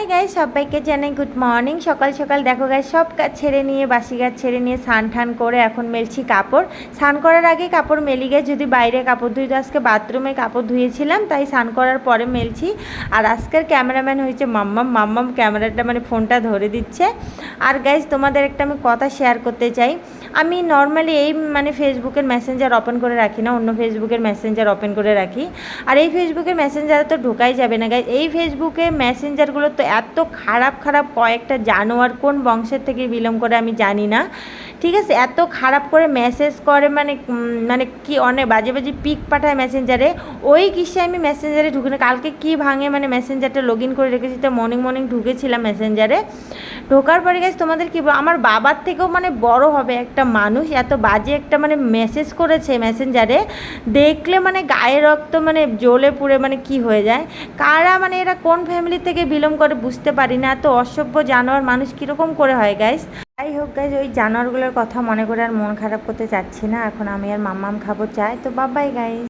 High গাই সবাইকে জানাই good morning সকাল সকাল দেখো গাই সব কাজ ছেড়ে নিয়ে, বাসি গাছ ছেড়ে নিয়ে স্নান ঠান করে এখন মেলছি কাপড়। স্নান করার আগে কাপড় মেলি গে যদি বাইরে কাপড় ধুই তো আজকে বাথরুমে কাপড় ধুয়েছিলাম, তাই স্নান করার পরে মেলছি। আর আজকের ক্যামেরাম্যান হয়েছে মাম্মাম। মাম্মাম ক্যামেরাটা মানে ফোনটা ধরে দিচ্ছে। আর গাইজ তোমাদের একটা আমি কথা শেয়ার করতে চাই। আমি নর্মালি এই মানে ফেসবুকের মেসেঞ্জার ওপেন করে রাখি না, অন্য ফেসবুকের মেসেঞ্জার ওপেন করে রাখি। আর এই ফেসবুকের মেসেঞ্জারে তো ঢোকাই যাবে না গাইজ এই ফেসবুকে মেসেঞ্জারগুলো তো এত খারাপ খারাপ কয়েকটা জানোয়ার কোন বংশের থেকে বিলং করে আমি জানি না। ঠিক আছে? এত খারাপ করে মেসেজ করে মানে মানে কি অনেক বাজে বাজে পিক পাঠায় মেসেঞ্জারে ওই কিসে আমি মেসেঞ্জারে ঢুকে না কালকে কি ভাঙে মানে মেসেঞ্জারটা লগ ইন করে রেখেছি, তো মর্নিং মর্নিং ঢুকেছিলাম মেসেঞ্জারে ঢোকার পরে গেছে তোমাদের কি আমার বাবার থেকেও মানে বড় হবে একটা মানুষ, এত বাজে একটা মানে মেসেজ করেছে মেসেঞ্জারে দেখলে মানে গায়ে রক্ত মানে জ্বলে পুড়ে মানে কি হয়ে যায়? কারা মানে এরা কোন ফ্যামিলি থেকে বিলং করে বুঝতে পারি না, এত অসভ্য জানোয়ার মানুষ কীরকম করে হয় গাইস যাই হোক গাইজ ওই জানোয়ারগুলোর কথা মনে করে আর মন খারাপ করতে চাচ্ছি না। এখন আমি আর মাম্মাম খাব চাই তো বাবাই গাইস